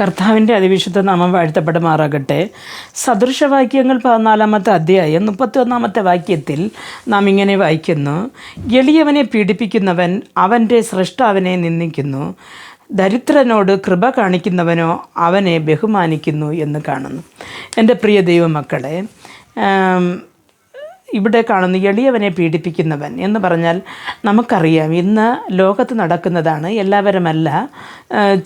കർത്താവിന്റെ അതിവിശുദ്ധ നാമം വാഴ്ത്തപ്പെടുമാറാകട്ടെ. സദൃശവാക്യങ്ങൾ പതിനാലാമത്തെ അധ്യായം മുപ്പത്തി ഒന്നാമത്തെ വാക്യത്തിൽ നാം ഇങ്ങനെ വായിക്കുന്നു. എളിയവനെ പീഡിപ്പിക്കുന്നവൻ അവന്റെ സൃഷ്ടാവിനെ നിന്ദിക്കുന്നു. ദരിദ്രനോട് കൃപ കാണിക്കുന്നവനോ അവനെ ബഹുമാനിക്കുന്നു എന്ന് കാണുന്നു. എന്റെ പ്രിയ ദൈവമക്കളെ ഇവിടെ കാണുന്ന എളിയവനെ പീഡിപ്പിക്കുന്നവൻ എന്ന് പറഞ്ഞാൽ നമുക്കറിയാം ഇന്ന് ലോകത്ത് നടക്കുന്നതാണ് എല്ലാവരുമല്ല.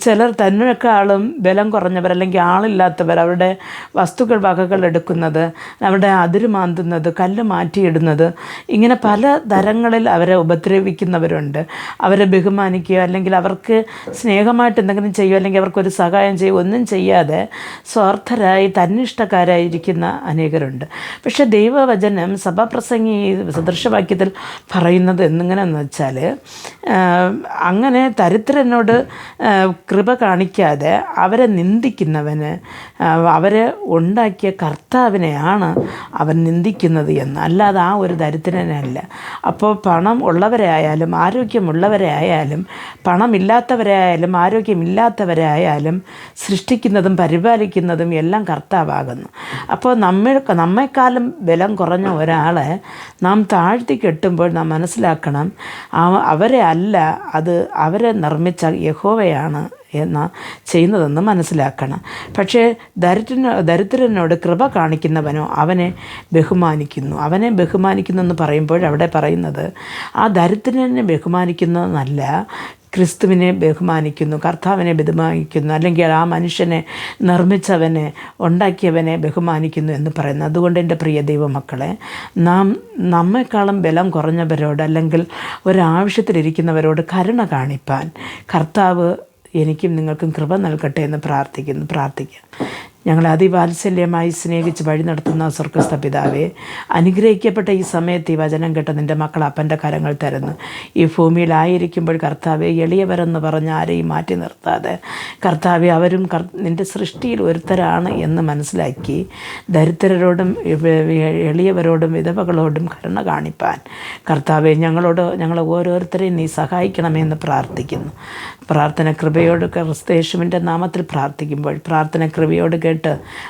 ചിലർ തന്നെക്കാളും ബലം കുറഞ്ഞവർ അല്ലെങ്കിൽ ആളില്ലാത്തവർ അവരുടെ വസ്തുക്കൾ വകകൾ എടുക്കുന്നത് അവരുടെ അതിര് മാന്തുന്നത് കല്ല് മാറ്റിയിടുന്നത് ഇങ്ങനെ പല തരങ്ങളിൽ അവരെ ഉപദ്രവിക്കുന്നവരുണ്ട്. അവരെ ബഹുമാനിക്കുക അല്ലെങ്കിൽ അവർക്ക് സ്നേഹമായിട്ട് എന്തെങ്കിലും ചെയ്യുക അല്ലെങ്കിൽ അവർക്കൊരു സഹായം ചെയ്യുക ഒന്നും ചെയ്യാതെ സ്വാർത്ഥരായി തന്നിഷ്ടക്കാരായിരിക്കുന്ന അനേകരുണ്ട്. പക്ഷേ ദൈവവചനം സഭാപ്രസംഗി സദൃശവാക്യത്തിൽ പറയുന്നത് എന്നിങ്ങനെയെന്ന് വെച്ചാൽ അങ്ങനെ ദരിദ്രനോട് കൃപ കാണിക്കാതെ അവരെ നിന്ദിക്കുന്നവന് അവരെ ഉണ്ടാക്കിയ കർത്താവിനെയാണ് അവൻ നിന്ദിക്കുന്നത് എന്ന്. അല്ലാതെ ആ ഒരു ദരിദ്രനല്ല അപ്പോൾ പണം ഉള്ളവരെ ആയാലും ആരോഗ്യമുള്ളവരെ ആയാലും പണമില്ലാത്തവരെ ആയാലും ആരോഗ്യമില്ലാത്തവരെ ആയാലും സൃഷ്ടിക്കുന്നതും പരിപാലിക്കുന്നതും എല്ലാം കർത്താവാകുന്നു. അപ്പോൾ നമ്മൾ നമ്മെക്കാളും ബലം കുറഞ്ഞ ഒരാളെ നാം താഴ്ത്തി കെട്ടുമ്പോൾ നാം മനസ്സിലാക്കണം അവരെ അല്ല അത് അവരെ നിർമ്മിച്ച യഹോവയാണ് എന്ന ചെയ്യുന്നതെന്ന് മനസ്സിലാക്കണം. പക്ഷേ ദരിദ്രനോ ദരിദ്രനോട് കൃപ കാണിക്കുന്നവനോ അവനെ ബഹുമാനിക്കുന്നു. അവനെ ബഹുമാനിക്കുന്നു എന്ന് പറയുമ്പോൾ അവിടെ പറയുന്നത് ആ ദരിദ്രനെ ബഹുമാനിക്കുന്നതെന്നല്ല ക്രിസ്തുവിനെ ബഹുമാനിക്കുന്നു കർത്താവിനെ ബഹുമാനിക്കുന്നു അല്ലെങ്കിൽ ആ മനുഷ്യനെ നിർമ്മിച്ചവനെ ഉണ്ടാക്കിയവനെ ബഹുമാനിക്കുന്നു എന്ന് പറയുന്നു. അതുകൊണ്ട് എന്റെ പ്രിയ ദൈവമക്കളെ നാം നമ്മെക്കാളും ബലം കുറഞ്ഞവരോട് അല്ലെങ്കിൽ ഒരാവശ്യത്തിലിരിക്കുന്നവരോട് കരുണ കാണിപ്പാൻ കർത്താവ് എനിക്കും നിങ്ങൾക്കും കൃപ നൽകട്ടെ എന്ന് പ്രാർത്ഥിക്കുന്നു പ്രാർത്ഥിക്കാം. ഞങ്ങളെ അതിവാത്സല്യമായി സ്നേഹിച്ച് വഴി നടത്തുന്ന സ്വർഗസ്ഥ പിതാവെ അനുഗ്രഹിക്കപ്പെട്ട ഈ സമയത്ത് ഈ വചനം കേട്ട നിന്റെ മക്കൾ അപ്പന്റെ കരങ്ങൾ തരുന്നു. ഈ ഭൂമിയിലായിരിക്കുമ്പോൾ കർത്താവെ എളിയവരെന്ന് പറഞ്ഞ് ആരെയും മാറ്റി നിർത്താതെ കർത്താവെ അവരും കർ നിന്റെ സൃഷ്ടിയിൽ ഒരുത്തരാണ് എന്ന് മനസ്സിലാക്കി ദരിദ്രരോടും എളിയവരോടും വിധവകളോടും കരുണ കാണിപ്പാൻ. കർത്താവെ ഞങ്ങളോട് ഞങ്ങൾ ഓരോരുത്തരെയും നീ സഹായിക്കണമെന്ന് പ്രാർത്ഥിക്കുന്നു. പ്രാർത്ഥന കൃപയോട് ക്രിസ്തേശുവിന്റെ നാമത്തിൽ പ്രാർത്ഥിക്കുമ്പോൾ പ്രാർത്ഥന കൃപയോട് കേട്ട്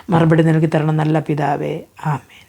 മറുപടി നൽകി തരണം നല്ല പിതാവേ. ആമേൻ.